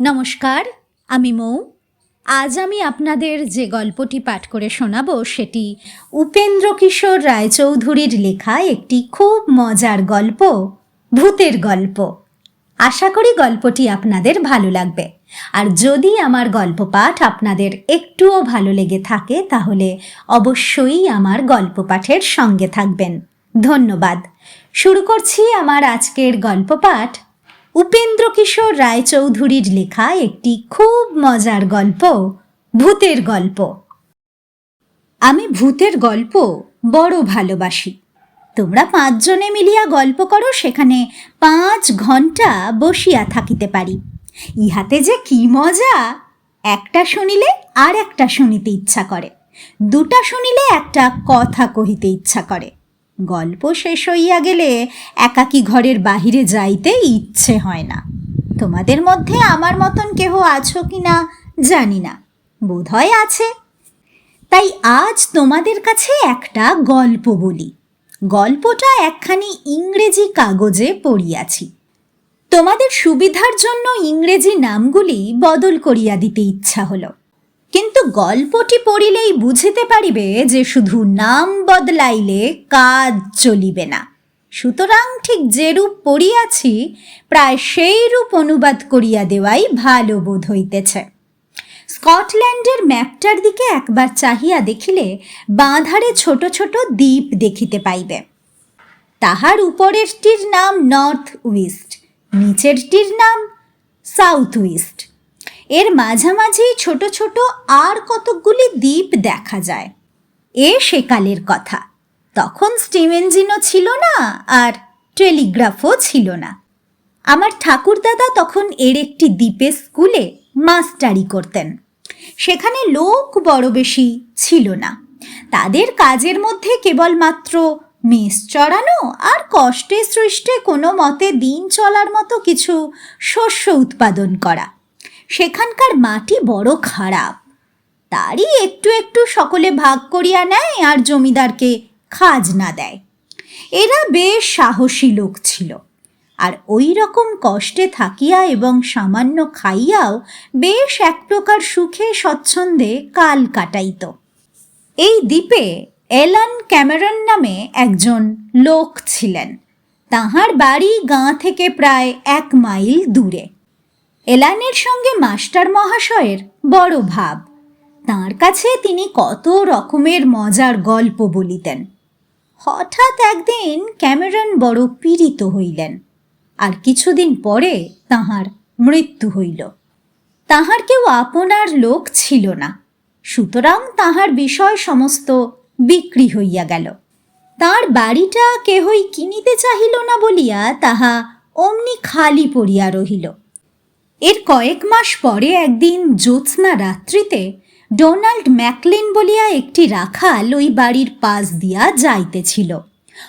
নমস্কার, আমি মৌ। আজ আমি আপনাদের যে গল্পটি পাঠ করে শোনাবো সেটি উপেন্দ্র কিশোর রায়চৌধুরীর লেখা একটি খুব মজার গল্প, ভূতের গল্প। আশা করি গল্পটি আপনাদের ভালো লাগবে। আর যদি আমার গল্প পাঠ আপনাদের একটুও ভালো লেগে থাকে, তাহলে অবশ্যই আমার গল্প পাঠের সঙ্গে থাকবেন। ধন্যবাদ। শুরু করছি আমার আজকের গল্প পাঠ। উপেন্দ্র কিশোর রায়চৌধুরীর লেখা একটি খুব মজার গল্প, ভূতের গল্প। আমি ভূতের গল্প বড় ভালোবাসি। তোমরা পাঁচজনে মিলিয়া গল্প করো, সেখানে পাঁচ ঘণ্টা বসিয়া থাকিতে পারি। ইহাতে যে কি মজা! একটা শুনিলে আর একটা শুনিতে ইচ্ছা করে। দুটা শুনিলে একটা কথা কহিতে ইচ্ছা করে। গল্প শেষ হইয়া গেলে একাকী ঘরের বাহিরে যাইতে ইচ্ছে হয় না। তোমাদের মধ্যে আমার মতন কেহ আছো কি না জানি না, বোধহয় আছে। তাই আজ তোমাদের কাছে একটা গল্প বলি। গল্পটা একখানি ইংরেজি কাগজে পড়িয়াছি। তোমাদের সুবিধার জন্য ইংরেজি নামগুলি বদল করিয়া দিতে ইচ্ছা হলো। কিন্তু গল্পটি পড়িলেই বুঝিতে পারিবে যে শুধু নাম বদলাইলে কাজ চলিবে না। সুতরাং ঠিক যেরূপ পড়িয়াছি, প্রায় সেই রূপ অনুবাদ করিয়া দেওয়াই ভালো বোধ হইতেছে। স্কটল্যান্ডের ম্যাপটার দিকে একবার চাহিয়া দেখিলে বাঁধারে ছোট ছোট দ্বীপ দেখিতে পাইবে। তাহার উপরেরটির নাম নর্থ ওয়েস্ট নিচেরটির নাম সাউথ ওয়েস্ট এর মাঝামাঝি ছোট ছোট আর কতকগুলি দ্বীপ দেখা যায়। এ সেকালের কথা। তখন স্টিম ইঞ্জিনও ছিল না আর টেলিগ্রাফও ছিল না। আমার ঠাকুরদাদা তখন এর একটি দ্বীপে স্কুলে মাস্টারি করতেন। সেখানে লোক বড় বেশি ছিল না। তাদের কাজের মধ্যে কেবলমাত্র মেষ চড়ানো আর কষ্টে সৃষ্টে কোনো মতে দিন চলার মতো কিছু শস্য উৎপাদন করা। সেখানকার মাটি বড় খারাপ। তারই একটু একটু সকলে ভাগ করিয়া নেয় আর জমিদারকে খাজনা দেয়। এরা বেশ সাহসী লোক ছিল। আর ওই রকম কষ্টে থাকিয়া এবং সামান্য খাইয়াও বেশ এক প্রকার সুখে স্বচ্ছন্দে কাল কাটাইত। এই দ্বীপে এলান ক্যামেরন নামে একজন লোক ছিলেন। তাহার বাড়ি গাঁ থেকে প্রায় এক মাইল দূরে। এলানের সঙ্গে মাস্টার মহাশয়ের বড় ভাব। তার কাছে তিনি কত রকমের মজার গল্প বলিতেন। হঠাৎ একদিন ক্যামেরন বড় পীড়িত হইলেন। আর কিছুদিন পরে তাহার মৃত্যু হইল। তাহার কেউ আপনার লোক ছিল না। সুতরাং তাহার বিষয় সমস্ত বিক্রি হইয়া গেল। তার বাড়িটা কেহই কিনিতে চাহিল না বলিয়া তাহা অমনি খালি পড়িয়া রহিল। এর কয়েক মাস পরে একদিন জ্যোৎস্না রাত্রিতে ডোনাল্ড ম্যাকলিন বলিয়া একটি রাখাল ওই বাড়ির পাশ দিয়া যাইতেছিল।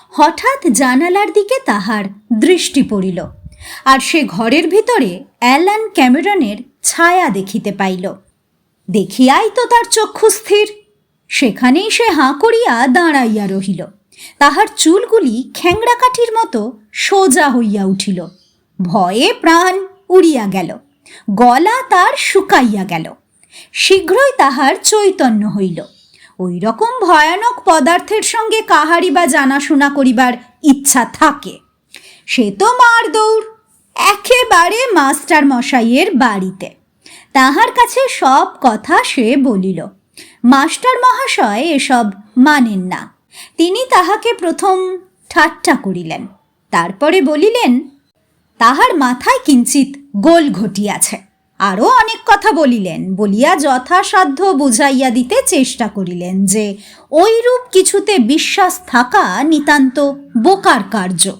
হঠাৎ জানালার দিকে তাহার দৃষ্টি পড়িল আর সে ঘরের ভিতরে অ্যালান ক্যামেরনের ছায়া দেখিতে পাইল। দেখিয়াই তো তার চক্ষু স্থির। সেখানেই সে হাঁ করিয়া দাঁড়াইয়া রহিল। তাহার চুলগুলি খ্যাংড়া কাঠির মতো সোজা হইয়া উঠিল। ভয়ে প্রাণ উড়িয়া গেল, গলা তার শুকাইয়া গেল। শীঘ্রই তাহার চৈতন্য হইল। ওই রকম ভয়ানক পদার্থের সঙ্গে কাহারি বা জানাশোনা করিবার ইচ্ছা থাকে। সে তো মার দৌড়, একেবারে মাস্টার মশাইয়ের বাড়িতে। তাহার কাছে সব কথা সে বলিল, মাস্টার মহাশয় এসব মানেন না। তিনি তাহাকে প্রথম ঠাট্টা করিলেন। তারপরে বলিলেন তাহার মাথায় কিঞ্চিত গোল ঘটিয়াছে। আরও অনেক কথা বলিলেন, বলিয়া যথাসাধ্য বুঝাইয়া দিতে চেষ্টা করিলেন যে ওইরূপ কিছুতে বিশ্বাস থাকা নিতান্ত বোকার কার্য।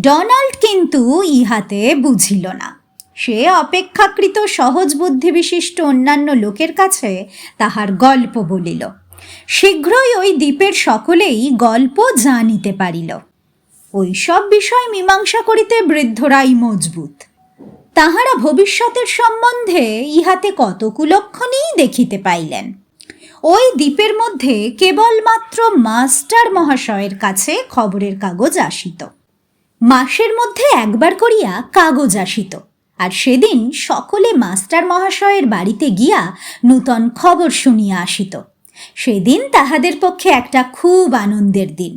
ডোনাল্ড কিন্তু ইহাতে বুঝিল না। সে অপেক্ষাকৃত সহজ বুদ্ধি বিশিষ্ট অন্যান্য লোকের কাছে তাহার গল্প বলিল। শীঘ্রই ওই দ্বীপের সকলেই গল্প জানিতে পারিল। ওই সব বিষয় মীমাংসা করিতে বৃদ্ধরাই মজবুত। তাহারা ভবিষ্যতের সম্বন্ধে ইহাতে কত কুলক্ষণই দেখিতে পাইলেন। ওই দ্বীপের মধ্যে কেবলমাত্র মাস্টার মহাশয়ের কাছে খবরের কাগজ আসিত। মাসের মধ্যে একবার করিয়া কাগজ আসিত, আর সেদিন সকলে মাস্টার মহাশয়ের বাড়িতে গিয়া নূতন খবর শুনিয়া আসিত। সেদিন তাহাদের পক্ষে একটা খুব আনন্দের দিন।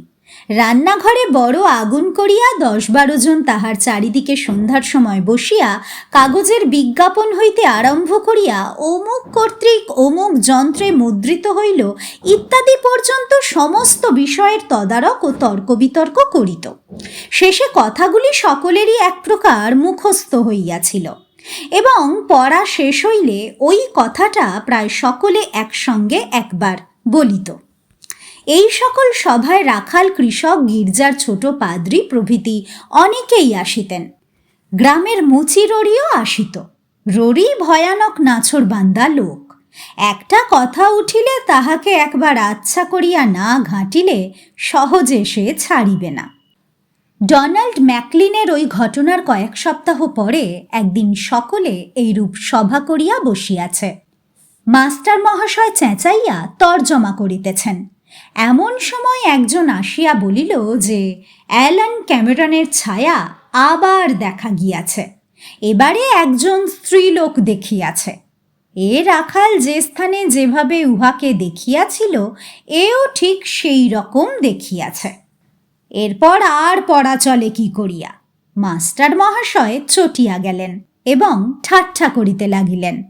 রান্নাঘরে বড় আগুন করিয়া দশ বারো জন তাহার চারিদিকে সন্ধ্যার সময় বসিয়া কাগজের বিজ্ঞাপন হইতে আরম্ভ করিয়া অমুক কর্তৃক অমুক যন্ত্রে মুদ্রিত হইল ইত্যাদি পর্যন্ত সমস্ত বিষয়ের তদারক ও তর্ক বিতর্ক করিত। শেষে কথাগুলি সকলেরই এক প্রকার মুখস্থ হইয়াছিল এবং পড়া শেষ হইলে ওই কথাটা প্রায় সকলে একসঙ্গে একবার বলিত। এই সকল সভায় রাখাল কৃষক, গির্জার ছোট পাদ্রী প্রভৃতি অনেকেই আসিতেন। গ্রামের মুচি রড়িও আসিত। রড়ি ভয়ানক নাছর বান্দা লোক। একটা কথা উঠিলে তাহাকে একবার আচ্ছা করিয়া না ঘাঁটিলে সহজে সে ছাড়িবে না। ডোনাল্ড ম্যাকলিনের ওই ঘটনার কয়েক সপ্তাহ পরে একদিন সকলে এইরূপ সভা করিয়া বসিয়াছে। মাস্টার মহাশয় চেঁচাইয়া তর্জমা করিতেছেন। এমন সময় একজন আসিয়া বলিল যে, অ্যালান ক্যামেরনের ছায়া আবার দেখা গিয়াছে। এবারে একজন স্ত্রীলোক দেখিয়াছে। এ রাখাল যে স্থানে যেভাবে উহাকে দেখিয়াছিল, এও ঠিক সেই রকম দেখিয়াছে। এরপর আর পড়া চলে কি করিয়া? মাস্টার মহাশয় চটিয়া গেলেন এবং ঠাট্টা করিতে লাগিলেন।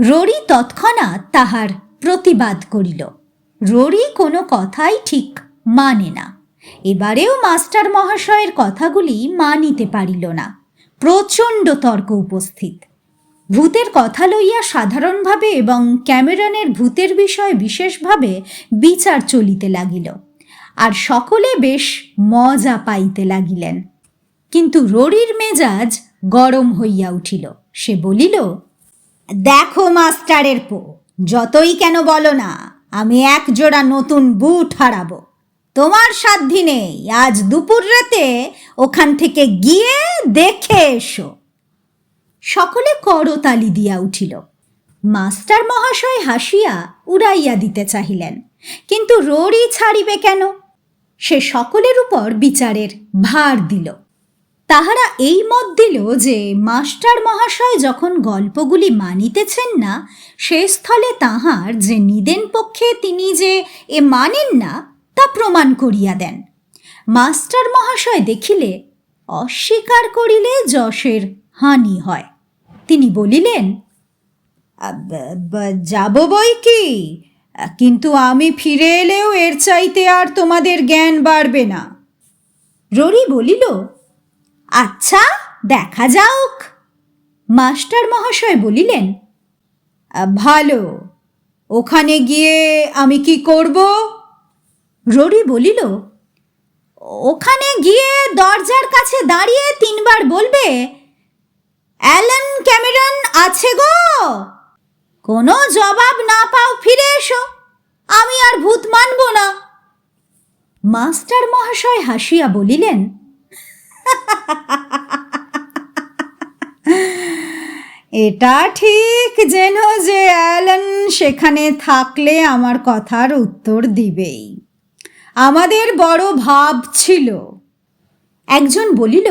ররি তৎক্ষণাৎ তাহার প্রতিবাদ করিল। ররি কোনো কথাই ঠিক মানে না। এবারেও মাস্টার মহাশয়ের কথাগুলি মানিতে পারিল না। প্রচণ্ড তর্ক উপস্থিত। ভূতের কথা লইয়া সাধারণভাবে এবং ক্যামেরনের ভূতের বিষয়ে বিশেষভাবে বিচার চলিতে লাগিল। আর সকলে বেশ মজা পাইতে লাগিলেন। কিন্তু ররির মেজাজ গরম হইয়া উঠিল। সে বলিল, দেখো, মাস্টারের পো, যতই কেন বলো না আমি এক জোড়া নতুন বুট হারাবো। তোমার সাধ্যি নেই। আজ দুপুর রাতে ওখান থেকে গিয়ে দেখে এসো। সকলে করতালি দিয়া উঠিল। মাস্টার মহাশয় হাসিয়া উড়াইয়া দিতে চাহিলেন। কিন্তু রোরই ছাড়িবে কেন? সে সকলের উপর বিচারের ভার দিল। তাহারা এই মত দিল যে, মাস্টার মহাশয় যখন গল্পগুলি মানিতেছেন না, সে স্থলে তাহার যে নিদেন পক্ষে তিনি যে এ মানেন না, তা প্রমাণ করিয়া দেন। মাস্টার মহাশয় দেখিলে, অস্বীকার করিলে যশের হানি হয়। তিনি বলিলেন যাব বই কি? কিন্তু আমি ফিরে এলেও এর চাইতে আর তোমাদের জ্ঞান বাড়বে না। ররি বলিল আচ্ছা দেখা যাওক। মাস্টার মহাশয় বলিলেন, ভালো, ওখানে গিয়ে আমি কি করব? ররি বলিল, ওখানে গিয়ে দরজার কাছে দাঁড়িয়ে তিনবার বলবে, অ্যালেন ক্যামেরন আছে গো। কোনো জবাব না পাও, ফিরে এসো, আমি আর ভূত মানব না মাস্টার মহাশয় হাসিয়া বলিলেন এটা ঠিক যেন যে অ্যালেন সেখানে থাকলে আমার কথার উত্তর দিবেই। আমাদের বড় ভাব ছিল। একজন বলিল,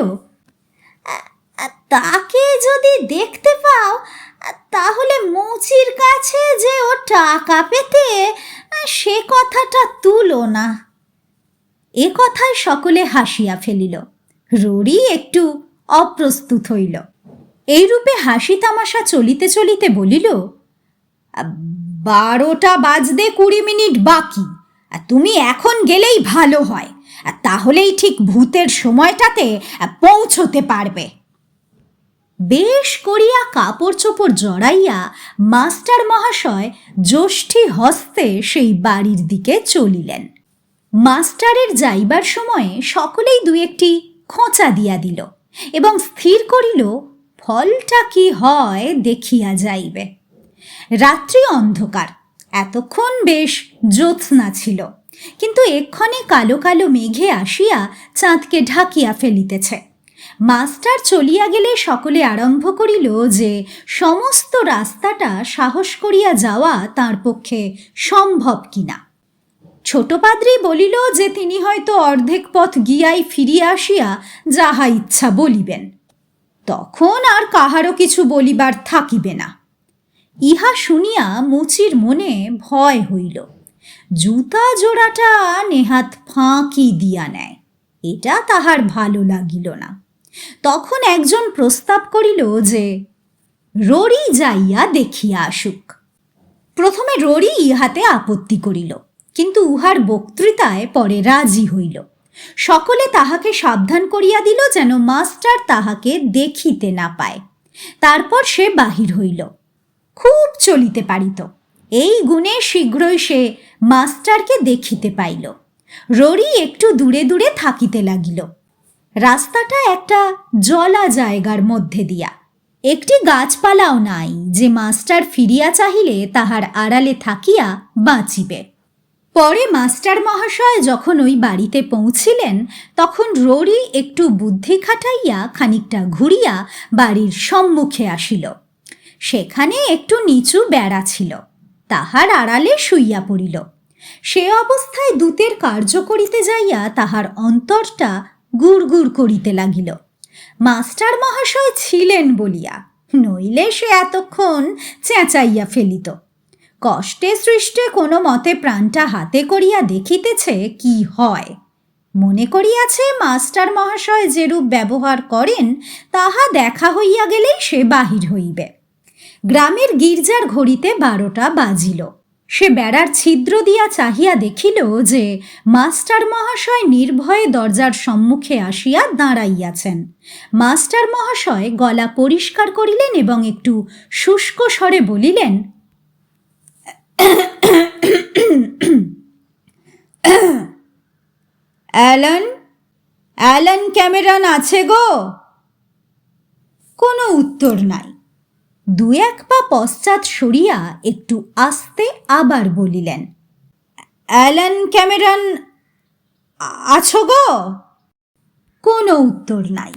তাকে যদি দেখতে পাও, তাহলে মুচির কাছে যে ও টাকা পেতে, সে কথাটা তুলো না। এ কথায় সকলে হাসিয়া ফেলিল। ররি একটু অপ্রস্তুত হইল। এইরূপে হাসি তামাশা চলিতে চলিতে বলিল, বারোটা বাজতে কুড়ি মিনিট বাকি, আর তুমি এখন গেলেই ভালো হয়, আর তাহলেই ঠিক ভূতের সময়টাতে পৌঁছতে পারবে বেশ করিয়া কাপড় চোপড় জড়াইয়া মাস্টার মহাশয় জ্যোষ্ঠী হস্তে সেই বাড়ির দিকে চলিলেন। মাস্টারের যাইবার সময়ে সকলেই দু একটি খোঁচা দিয়া দিল এবং স্থির করিল, ফলটা কি হয় দেখিয়া যাইবে। রাত্রি অন্ধকার, এতক্ষণ বেশ জ্যোৎস্না ছিল, কিন্তু এক্ষণে কালো কালো মেঘে আসিয়া চাঁদকে ঢাকিয়া ফেলিতেছে। মাস্টার চলিয়া গেলে সকলে আরম্ভ করিল যে, সমস্ত রাস্তাটা সাহস করিয়া যাওয়া তার পক্ষে সম্ভব কিনা? ছোট পাদ্রী বলিল যে তিনি হয়তো অর্ধেক পথ গিয়াই ফিরিয়া আসিয়া যাহা ইচ্ছা বলিবেন। তখন আর কাহারও কিছু বলিবার থাকিবে না। ইহা শুনিয়া মুচির মনে ভয় হইল। জুতা জোড়াটা নেহাত ফাঁকি দিয়া নেয়। এটা তাহার ভালো লাগিল না। তখন একজন প্রস্তাব করিল যে, রড়ি যাইয়া দেখিয়া আসুক। প্রথমে রড়ি ইহাতে আপত্তি করিল। কিন্তু উহার বক্তৃতায় পরে রাজি হইল। সকলে তাহাকে সাবধান করিয়া দিল যেন মাস্টার তাহাকে দেখিতে না পায়। তারপর সে বাহির হইল। খুব চলিতে পারিত। এই গুণে শীঘ্রই সে মাস্টারকে দেখিতে পাইল। রড়ি একটু দূরে দূরে থাকিতে লাগিল। রাস্তাটা একটা জলা জায়গার মধ্যে দিয়া। একটি গাছপালাও নাই যে মাস্টার ফিরিয়া চাহিলে তাহার আড়ালে থাকিয়া বাঁচিবে। পরে মাস্টার মহাশয় যখন ওই বাড়িতে পৌঁছিলেন, তখন রোরি একটু বুদ্ধি খাটাইয়া খানিকটা ঘুরিয়া বাড়ির সম্মুখে আসিল। সেখানে একটু নিচু বেড়া ছিল, তাহার আড়ালে শুইয়া পড়িল। সে অবস্থায় দূতের কার্য করিতে যাইয়া তাহার অন্তরটা গুড়গুড় করিতে লাগিল। মাস্টার মহাশয় ছিলেন বলিয়া, নইলে সে এতক্ষণ চেঁচাইয়া ফেলিত। কষ্টে সৃষ্টে কোনো মতে প্রাণটা হাতে করিয়া দেখিতেছে কি হয়। মনে করিয়াছে মাস্টার মহাশয় যেরূপ ব্যবহার করেন, তাহা দেখা হইয়া গেলেই সে বাহির হইবে। গ্রামের গির্জার ঘড়িতে বারোটা বাজিল। সে বেড়ার ছিদ্র দিয়া চাহিয়া দেখিল যে মাস্টার মহাশয় নির্ভয়ে দরজার সম্মুখে আসিয়া দাঁড়াইয়াছেন। মাস্টার মহাশয় গলা পরিষ্কার করিলেন এবং একটু শুষ্ক স্বরে বলিলেন অ্যালান অ্যালান ক্যামেরান আছে গো? কোনো উত্তর নাই। দু এক পা পশ্চাৎ সরিয়া একটু আস্তে আবার বলিলেন, অ্যালান ক্যামেরান আছো গো? কোনো উত্তর নাই।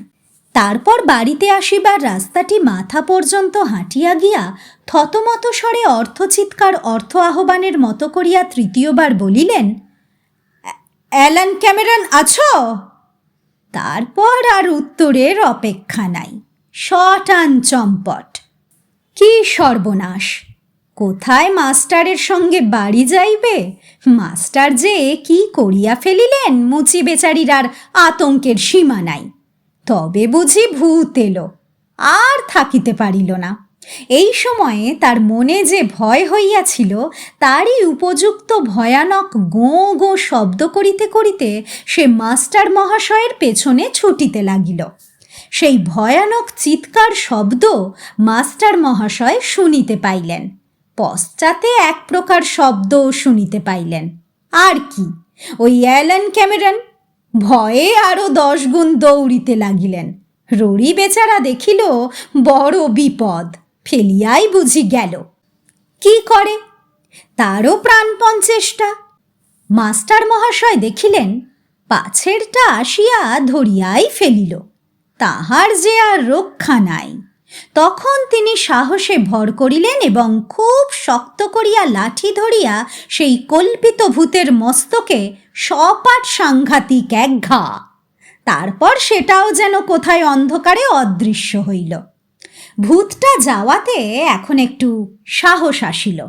তারপর বাড়িতে আসিবার রাস্তাটি মাথা পর্যন্ত হাঁটিয়া গিয়া থতমত স্বরে অর্থচিৎকার, অর্থ আহ্বানের মতো করিয়া তৃতীয়বার বলিলেন, অ্যালান ক্যামেরান আছো? তারপর আর উত্তরের অপেক্ষা নাই। শটান চম্পট। কি সর্বনাশ! কোথায় মাস্টারের সঙ্গে বাড়ি যাইবে? মাস্টার যে কি করিয়া ফেলিলেন, মুচি বেচারির আর আতঙ্কের সীমা নাই। তবে বুঝি ভূত এলো। আর থাকিতে পারিল না। এই সময়ে তার মনে যে ভয় হইয়াছিল, তারই উপযুক্ত ভয়ানক গো গো শব্দ করিতে করিতে সে মাস্টার মহাশয়ের পেছনে ছুটিতে লাগিল। সেই ভয়ানক চিৎকার শব্দ মাস্টার মহাশয় শুনিতে পাইলেন। পশ্চাতে এক প্রকার শব্দ শুনিতে পাইলেন। আর কি? ওই অ্যালান ক্যামেরন ভয়ে আরও দশ গুণ দৌড়িতে লাগিলেন। রড়ি বেচারা দেখিল, বড় বিপদ, ফেলিয়াই বুঝি গেল। কি করে? তারও প্রাণপণ চেষ্টা। মাস্টার মহাশয় দেখিলেন, পাছেরটা আসিয়া ধরিয়াই ফেলিল। তাহার যে আর রক্ষা নাই। তখন তিনি সাহসে ভর করিলেন এবং খুব শক্ত করিয়া লাঠি ধরিয়া সেই কল্পিত ভূতের মস্তকে সপাট সাংঘাতিক এক ঘা তারপর সেটাও যেন কোথায় অন্ধকারে অদৃশ্য হইল। ভূতটা যাওয়াতে এখন একটু সাহস আসিল।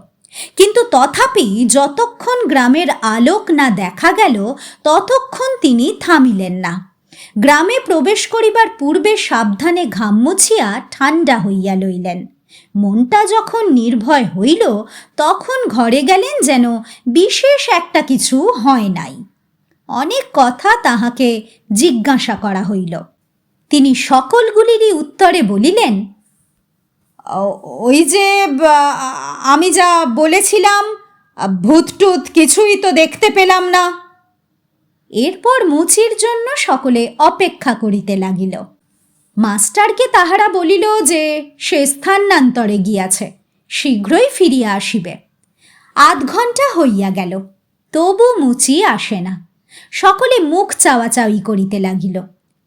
কিন্তু তথাপি যতক্ষণ গ্রামের আলোক না দেখা গেল, ততক্ষণ তিনি থামিলেন না। গ্রামে প্রবেশ করিবার পূর্বে সাবধানে ঘাম মুছিয়া ঠান্ডা হইয়া লইলেন। মনটা যখন নির্ভয় হইল, তখন ঘরে গেলেন যেন বিশেষ একটা কিছু হয় নাই। অনেক কথা তাহাকে জিজ্ঞাসা করা হইল। তিনি সকলগুলিরই উত্তরে বলিলেন ওই যে আমি যা বলেছিলাম ভূত টুত কিছুই তো দেখতে পেলাম না। এরপর মুচির জন্য সকলে অপেক্ষা করিতে লাগিল। মাস্টারকে তাহারা বলিল যে, সে স্থানান্তরে গিয়াছে, শীঘ্রই ফিরিয়া আসিবে। আধ ঘণ্টা হইয়া গেল, তবু মুচি আসে না। সকলে মুখ চাওয়াচাওয়ি করিতে লাগিল,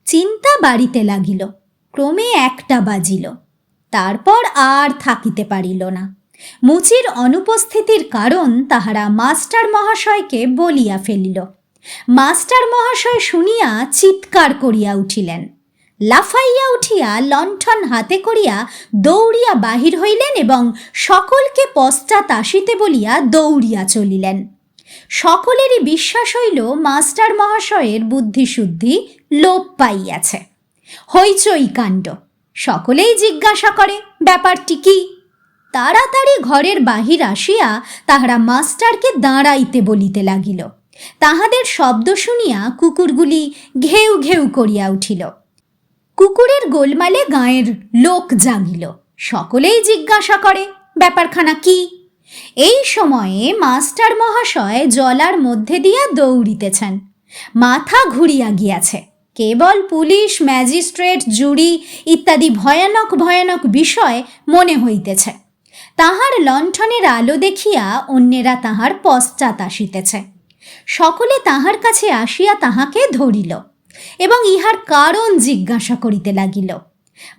চিন্তা বাড়িতে লাগিল, ক্রমে একটা বাজিল। তারপর আর থাকিতে পারিল না। মুচির অনুপস্থিতির কারণ তাহারা মাস্টার মহাশয়কে বলিয়া ফেলিল। মাস্টার মহাশয় শুনিয়া চিৎকার করিয়া উঠিলেন। লাফাইয়া উঠিয়া লণ্ঠন হাতে করিয়া দৌড়িয়া বাহির হইলেন এবং সকলকে পশ্চাৎ আসিতে বলিয়া দৌড়িয়া চলিলেন। সকলেরই বিশ্বাস হইল মাস্টার মহাশয়ের বুদ্ধিশুদ্ধি লোপ পাইয়াছে। হইচই কাণ্ড। সকলেই জিজ্ঞাসা করে, ব্যাপারটি কি? তাড়াতাড়ি ঘরের বাহির আসিয়া তাহারা মাস্টারকে দাঁড়াইতে বলিতে লাগিল। তাহাদের শব্দ শুনিয়া কুকুরগুলি ঘেউ ঘেউ করিয়া উঠিল। কুকুরের গোলমালে গাঁয়ের লোক জাগিল। সকলেই জিজ্ঞাসা করে, ব্যাপারখানা কি? এই সময়ে মাস্টার মহাশয় জলার মধ্যে দিয়া দৌড়িতেছেন। মাথা ঘুরিয়া গিয়াছে। কেবল পুলিশ, ম্যাজিস্ট্রেট জুরি ইত্যাদি ভয়ানক ভয়ানক বিষয় মনে হইতেছে। তাহার লণ্ঠনের আলো দেখিয়া অন্যেরা তাহার পশ্চাৎ আসিতেছে। সকলে তাহার কাছে আসিয়া তাহাকে ধরিল এবং ইহার কারণ জিজ্ঞাসা করিতে লাগিল।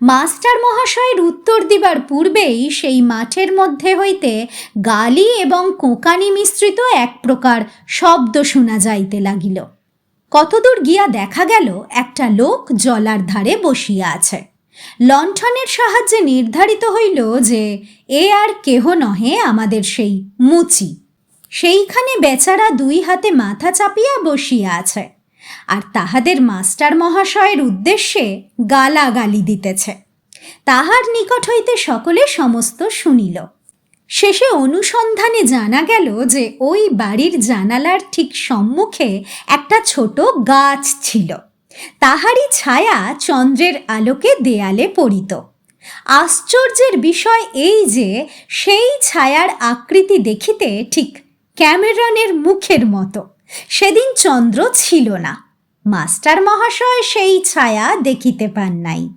মাস্টার মহাশয়ের উত্তর দিবার পূর্বেই সেই মাঠের মধ্যে হইতে গালি এবং কোঁকানি মিশ্রিত এক প্রকার শব্দ শোনা যাইতে লাগিল। কতদূর গিয়া দেখা গেল, একটা লোক জলার ধারে বসিয়া আছে। লণ্ঠনের সাহায্যে নির্ধারিত হইল যে, এ আর কেহ নহে আমাদের সেই মুচি। সেইখানে বেচারা দুই হাতে মাথা চাপিয়া বসিয়া আছে, আর তাহাদের মাস্টার মহাশয়ের উদ্দেশ্যে গালাগালি দিতেছে। তাহার নিকট হইতে সকলে সমস্ত শুনিল। শেষে অনুসন্ধানে জানা গেল যে ওই বাড়ির জানালার ঠিক সম্মুখে একটা ছোট গাছ ছিল। তাহারই ছায়া চন্দ্রের আলোকে দেয়ালে পড়িত। আশ্চর্যের বিষয় এই যে সেই ছায়ার আকৃতি দেখিতে ঠিক ক্যামেরনের মুখের মতো। সেদিন চন্দ্র ছিল না। মাস্টার মহাশয় সেই ছায়া দেখিতে পান নাই।